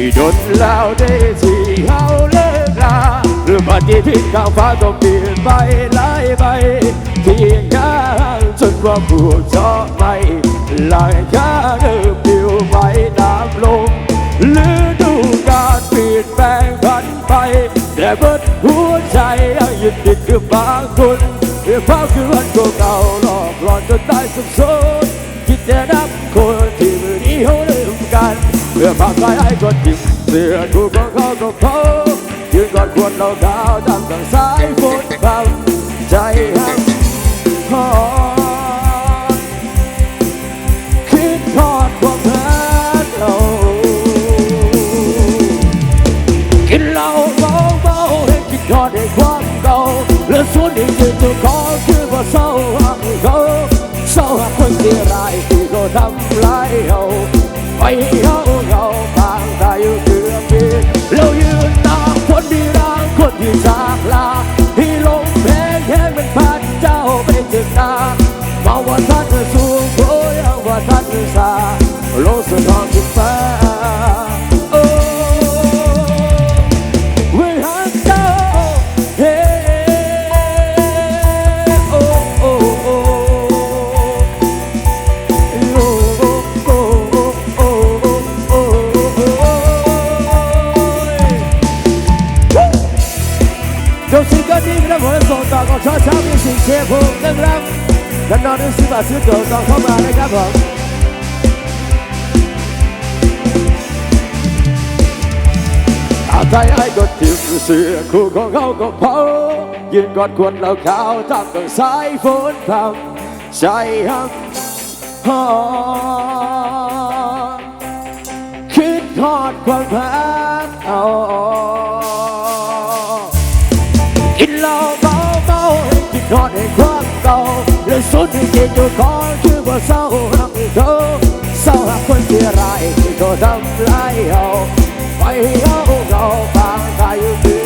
ที่ดนแล้วได้ที่เขาเลิกลาหรือปฏิทินข้างฟ้าก็เปลี่ยนไปหลายใบที่งข้างจนว่าผู้ชอบไม่หลายข้างเออปลิวไปตามลมฤดูกาลเปลี่ยนแปลงผันไป แต่เบิดหัวใจยังยึดติดกับบางคนเรื่องภาพคือวันเก่าหลอกหลอนจนตายสับสนคิดแต่นับคนที่มือนี้เขาลืมกัน vừa bao tay ai còn chìm giữa khu con khó còn thấu nhưng còn cuộn đầu cao tan rằng sai vốn vào chạy hàng hò khiến con quang hát đầu khiến lâu bao bao hết chỉ còn để quang cầu lớn xuống đi như tôi có chưa vào sâu hàng gấu. Sâu hàng quanh kia ra ยกสิ่งก็ดีครับผมส่งต่อของช้อช้ามีสิ่งเชียร์ผมนะครับกันนอนนึกสิบบาทซื้อตัวต่อเข้ามานะครับผมอาใจไอ้ก็ทิมเสื้อคู่ของเขาก็เผายืนกอดควรเราขาวทำกับสายฝนพรำใจหักหอคิดทอดความแพ้เอา นอนในความเก่าและสุดที่จิตอยู่ของคือว่าเศร้าหักเธอเศร้าหักคนที่ร้ายที่เธอทำร้ายเอาไปเอาเขาบางกายอยู่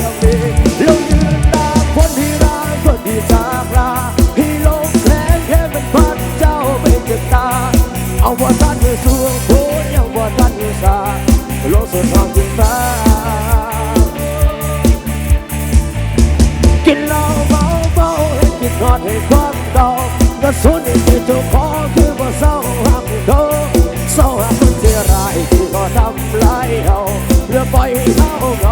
ก็สุดที่ถูกคอคือว่าเศร้าหักเขาเศร้าหักคนที่ร้ายที่ก็ทำร้ายเขาเพื่อปล่อยให้เขา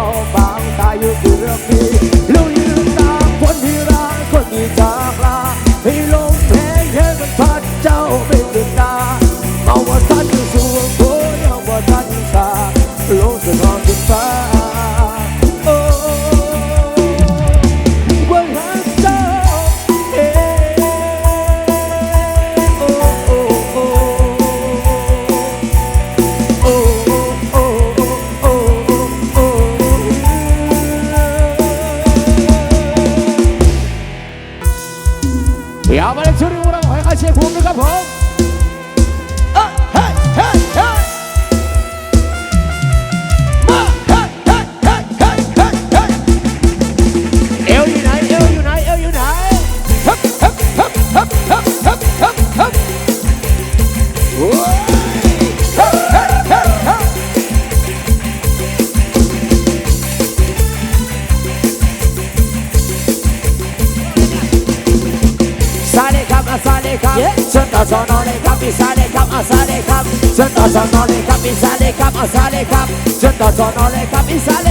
야발의 소리 오라고 허가시의 공격과 범. เลครับฉันต่อสอนอเลยครับพี่ซาเลครับอาซาเลครับฉันต่อสอนอเลยครับพี่ซาเลค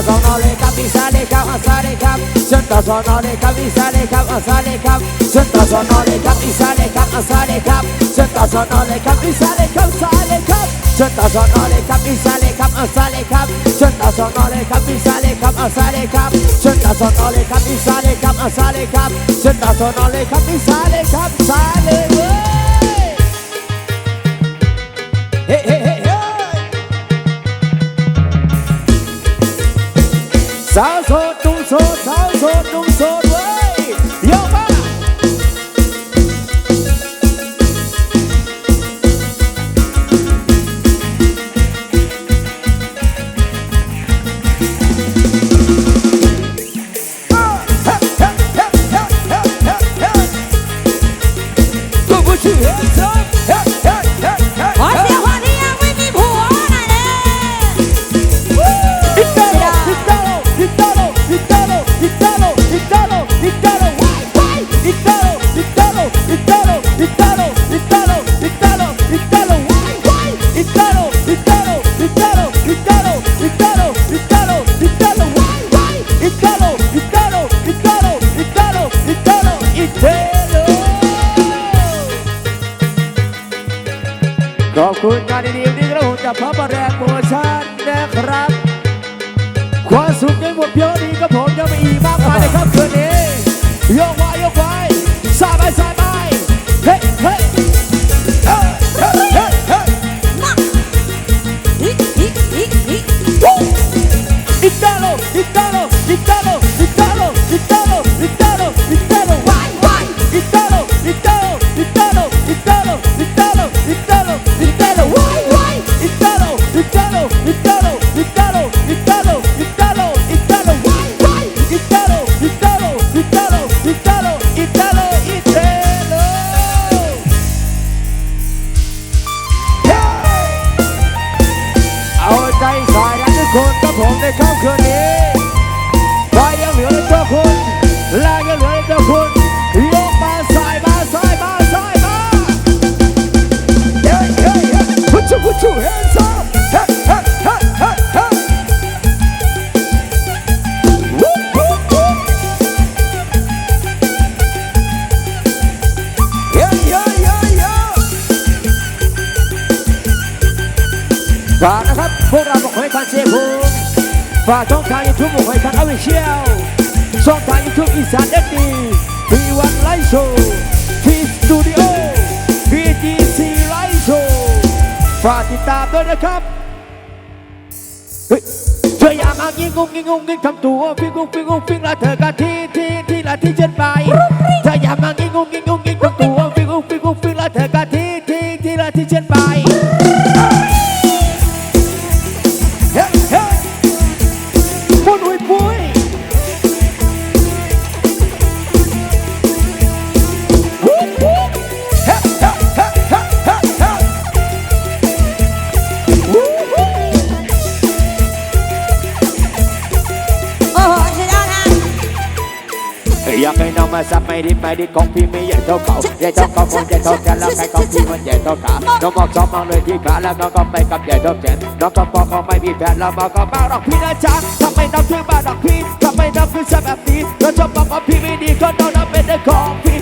ฉันอนเลยครับพี่ซาเลยครับอาซาเลยครับฉันต่อสองนอนเลยครับพี่ซาเลยครับอาซาเลยครับฉันต่อสองนอนเลยครับพี่ซาเลยครับอาซาเลยครับฉันต่อสองนอนเลยครับพี่ซาเลยครับซาเลยครับฉันต่อสองนอนเลยครับพี่ซาเลยครับอาซาเลยครับฉันต่อสองนอนเลยครับพี่ซาเลยครับอาซาเลยครับฉันต่อสองนอนเลยครับพี่ซาเลยครับอาซาเลยครับฉันต่อสองนอนเลยครับพี่ซาเลยครับซาเลยเว้ยเฮ้เฮ้เฮ้าวโสดห ฝากช่องทางยูทูบบอกให้ฟังอาไว้เชียวช่องทางยูทูบอีสานเอฟดีพีวันไลฟ์โชว์พีสตูดิโอพีจีซีไลฟ์โชว์ฝากติดตามด้วยนะครับเฮ้ยเธออย่ามางิ้งงงงิ้งงงงิ้งทำตัวฟิงงงฟิงงงฟิงละเธอกันที่ที่ที่ละที่ฉันไปเธออย่ามางิ้งงงงิ้งงงงิ้งทำตัวฟิงงงฟิงงงฟิงละเธอกันที่ที่ที่ละที่ฉันไป ดีไม่ดีของพี่ไม่ใหญ่เท่าเขาใหญ่เท่าเขาคงใหญ่เท่าแขนแล้วใครของพี่มันใหญ่เท่าขาน้องมองสองมองเลยที่ขาแล้วน้องก็ไปกับใหญ่เท่าแขนน้องก็บอกเขาไม่มีแฟนแล้วมองก็มาหรอกพี่นะจ๊ะทำไมน้องถึงมาหรอกพี่ทำไมน้องถึงทำแบบนี้แล้วชอบบอกว่าพี่ไม่ดีก็น้องนั้นเป็นเรื่องของพี่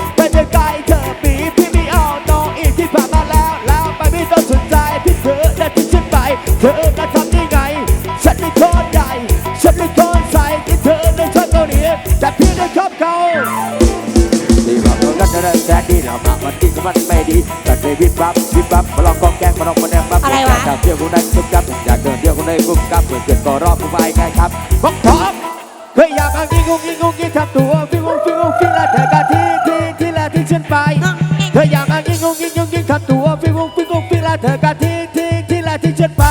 โดนกันจะได้แสนดีเรามาวันที่ก็มันไม่ดีแต่เคยวิบวับวิบวับมาลองกองแกงมาลองมาแนมมาอะไรวะอยากเที่ยวคนนั้นกุ๊บกับอยากเดินเที่ยวคนนั้นกุ๊บกับเพื่อนเกิดก็รอบผู้ไปไงครับบอกพร้อมเคยอยากมางิ้งงงงิ้งงงงิ้งทำตัวฟิงงงฟิงงงฟิงละเธอกันที่ที่ที่ละที่ฉันไปเคยอยากมางิ้งงงงิ้งงงงิ้งทำตัวฟิงงงฟิงงงฟิงละเธอกันที่ที่ที่ละที่ฉันไป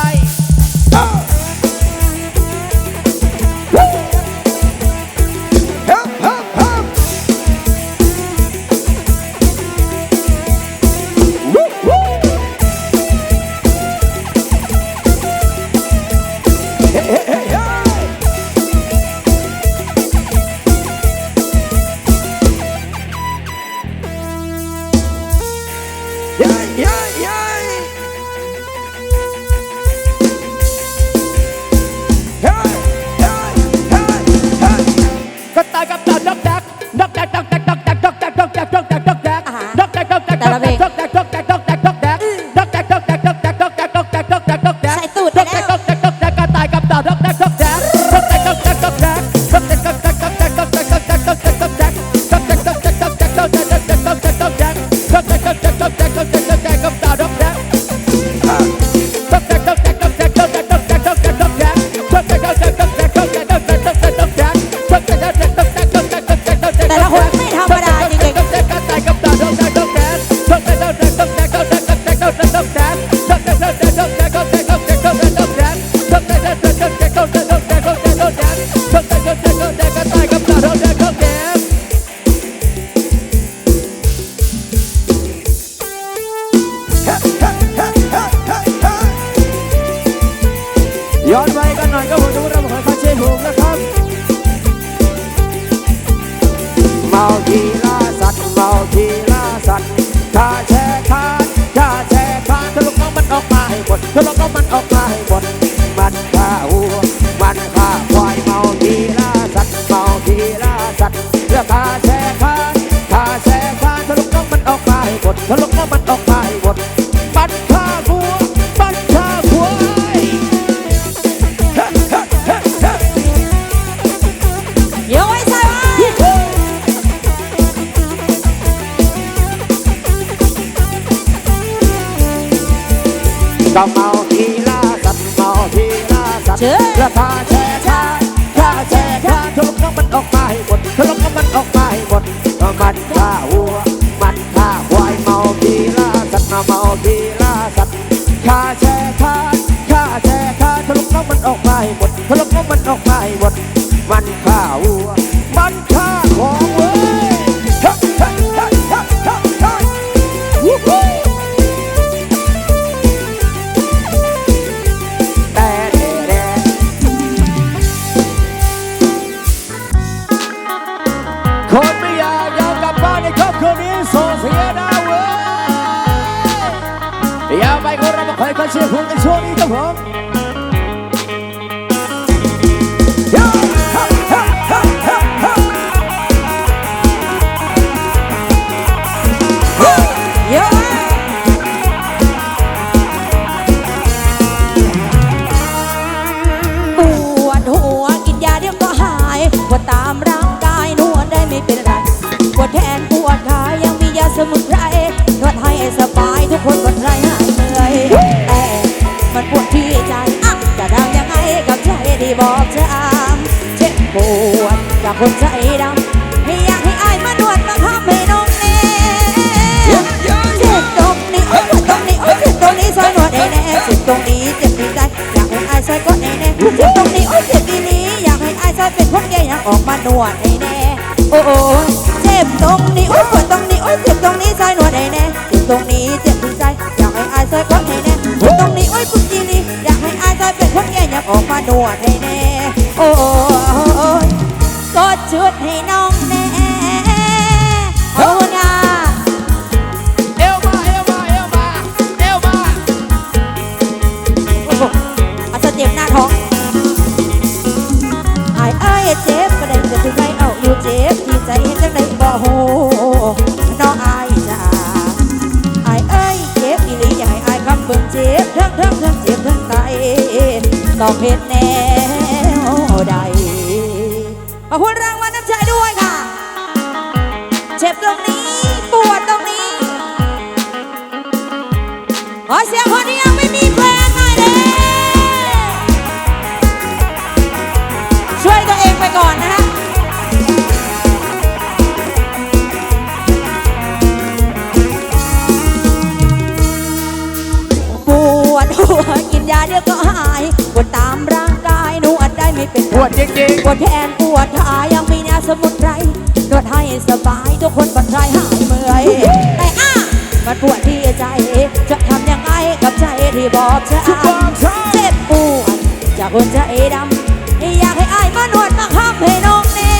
กันหน่อยก็ผมจะรับของคาเชหงนะครับเมาทีล่าสัตว์เมาทีล่าสัตว์คาแชคานคาแชคาถ้าลุน้องมันออกมาให้หมถ้าลุน้องมันออกมาให้หมดมันข้าหัวมันข้าควายเมาทีล่าสัตว์เมาทีล่าสัตว์เพื่อคาแชคานคาแชคาถ้าลุน้องมันออกมาให้หมถ้าลุน้องมันออก ก็เมาทีล่าสัตว์เมาทีล่าสัตว์เชิญราแชร์ชาค่าแชร์ค่าทุกน้ำมันออกมาให้หมดทุกน้ำมันออกมาให้หมดมันฆ่าวัว มันฆ่าควายเมาทีล่าสัตว์เมาทีล่าสัตว์ค่าแชร์ค่าค่าแชร์ค่าทุกน้ำมันออกมาให้หมดทุกน้ำมันออกมาให้หมดมันฆ่าวัว โอ้โอ้เจ็บตรงนี้โอ๊ยปวดตรงนี้โอ๊ยเจ็บตรงนี้ซอยหนวดแน่เจ็บตรงนี้เจ็บที่ใจอยากให้อายซอยก็แน่ๆเจ็บตรงนี้โอ๊ยปุ๊บที่นี้อยากให้อายซอยเป็นคนแก่อยากออกมาหนวดแน่ๆโอ้ยกดชุดให้น้องแน่ จ็บทั้งทั้งทั้งเจ็บทั้งไตต้องเห็นแนวใดขอบคุณรางวัลน้ำใจด้วยค่ะ เจ็บตรงนี้ปวดตรงนี้ขอเสียงคนที่ยังไม่มีเพื่อน จริงปวดแขนปวดขายังมียาสมุนไพรนวดให้สบายทุกคนผ่อนคลายหายเมื่อยแต่อะมันปวดที่ใจ จะทำยังไงกับใจที่บอกจะๆทุกความชอบเจ็บปวดจากคนใจดำอยากให้อายมานวดมาค้ำให้น้องแน่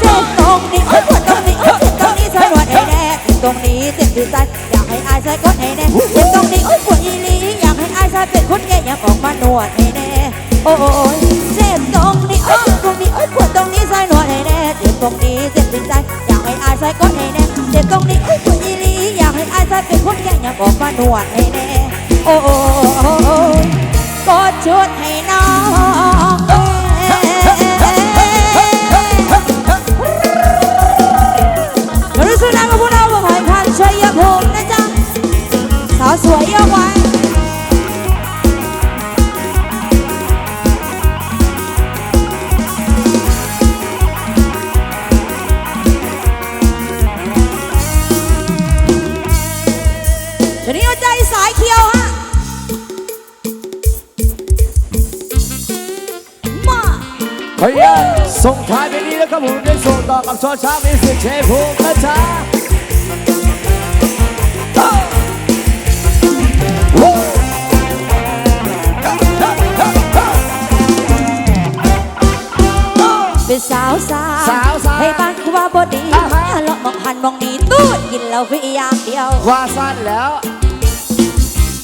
เจ็บตรงนี้โอ๊ยปวดตรงนี้โอ๊ยเจ็บตรงนี้สนวดให้แน่เจ็บตรงนี้เจ็บที่ใจอยากให้อายใส่ก้นให้แน่เจ็บตรงนี้โอ๊ยปวดอีหลีอยากให้อายใส่เป็นคนแก่อยากออกมานวดให้แน่โอ้ นคนแก่อยากออกมานวดให้แน่โอ้โอ้กดชุดให้น้องรู้สึกนะกับพวกเราบางคนพันชัยภูมินะจ๊ะสาวสวยยกไว้ พยายามส่งท้ายไปนี้แล้วครับผมได้ส่งต่อกับชอช้างมิวสิกเชฟภูมินะจ๊ะเอ้าวู้เฮ้ยเฮ้ยเฮ้ยเฮ้ยเอ้าเป็นสาวสาสาวสาวให้บ้านกูว่าบดีอ่าฮะเลาะมองหันมองหนีตูดกินเหล้าฟรีอย่างเดียวว่าสั้นแล้ว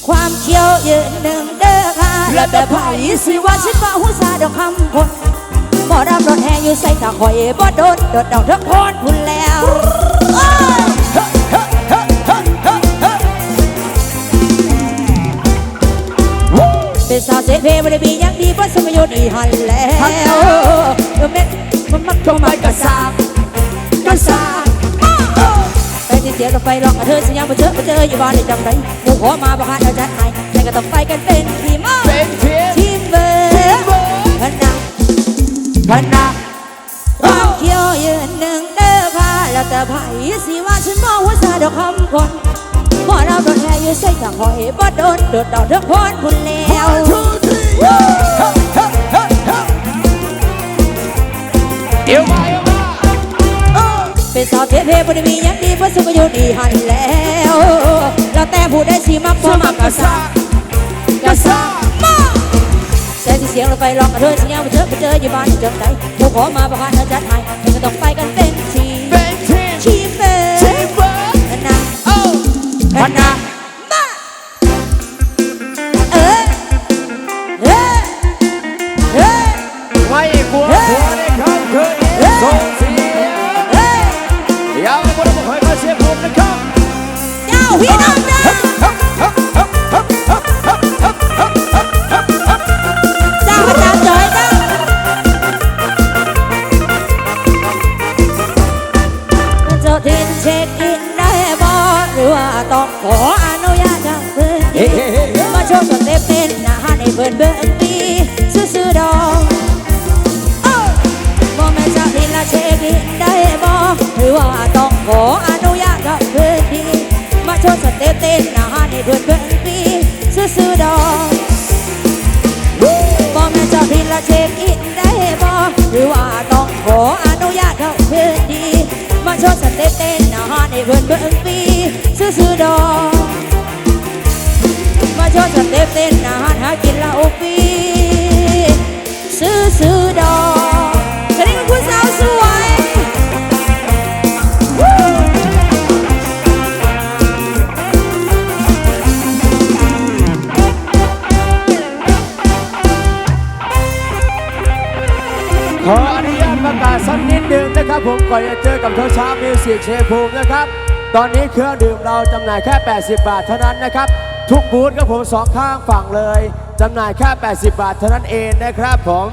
ความเขียวยืนหนึ่งเด้อค่ะและแต่ไผสิว่าฉันว่าหูซาดอกคำคน บ่รับรถแห่อยู่ใส่ตาคอยบ่โดดโดดดอกทั้งโคนพุ่นแล้วเป็นสาวเสเพบ่ได้มีอย่างดีบ่สมยุทธ์อีหันแล้วหันแล้วเออแม่นมันมักทำไมกระซากกระซากไปที่เสียรถไฟลองกับเธอสัญญาบ่เจอบ่เจออยู่บ้านในจังไรหมู่ขอมาประหารเอจัดให้แต่ก็ต้องไปกันเป็นที พนักความเขียวยืนหนึ่งเด้อค่ะแล้วแต่ไผสิว่าฉันมองว่าซาดอกคำคนพอเราโดนแห่อยู่ใส่กับหอยบ่โดนโดดดอกเด้อพรคุณแล้วเอวมาเอวมาเป็นสาวเทเพบ่ได้มียังดีเพราะสุขอยู่ดีหันแล้วแล้วแต่ผู้ใดสิมักบ่มักก็ซากะซามา สนที่เสียงรถไฟลองกับเธอสัญญาบ่เจอไปเจออยู่บ้านในจังไรหมู่ขอมาประหารเอจัดให้แต่ก็ต้องไปกันเต็มเป็น ต็ปเต้นอาหารในเพิ่นเบิ่งปีซื่อดอกบ่แม่จะทินละเช็คอินได้บ่หรือว่าต้องขออนุญาตจากพื้นที่มาโชว์สเต็ปเต้นอาหารในเพิ่นเบิ่งปีซื่อดอกมาโชว์สเต็ปเต้นอาหาหากินเหล้าฟรีซื้อซื้อดอก ขออนุญาตประกาศสักนิดนึงนะครับผมก่อนจะเจอกับเธอช้ามิวสิกเชฟภูมินะครับ ตอนนี้เครื่องดื่มเราจำหน่ายแค่ 80 บาทเท่านั้นนะครับ ทุกบูธครับผมสองข้างฝั่งเลยจำหน่ายแค่ 80 บาทเท่านั้นเองนะครับผม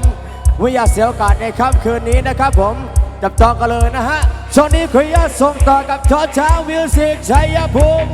ไม่อยากเสียโอกาสในค่ำคืนนี้นะครับผมจับจองกันเลยนะฮะช่วงนี้ขออนุญาตส่งต่อกับชอช้างมิวสิกชัยภูมิ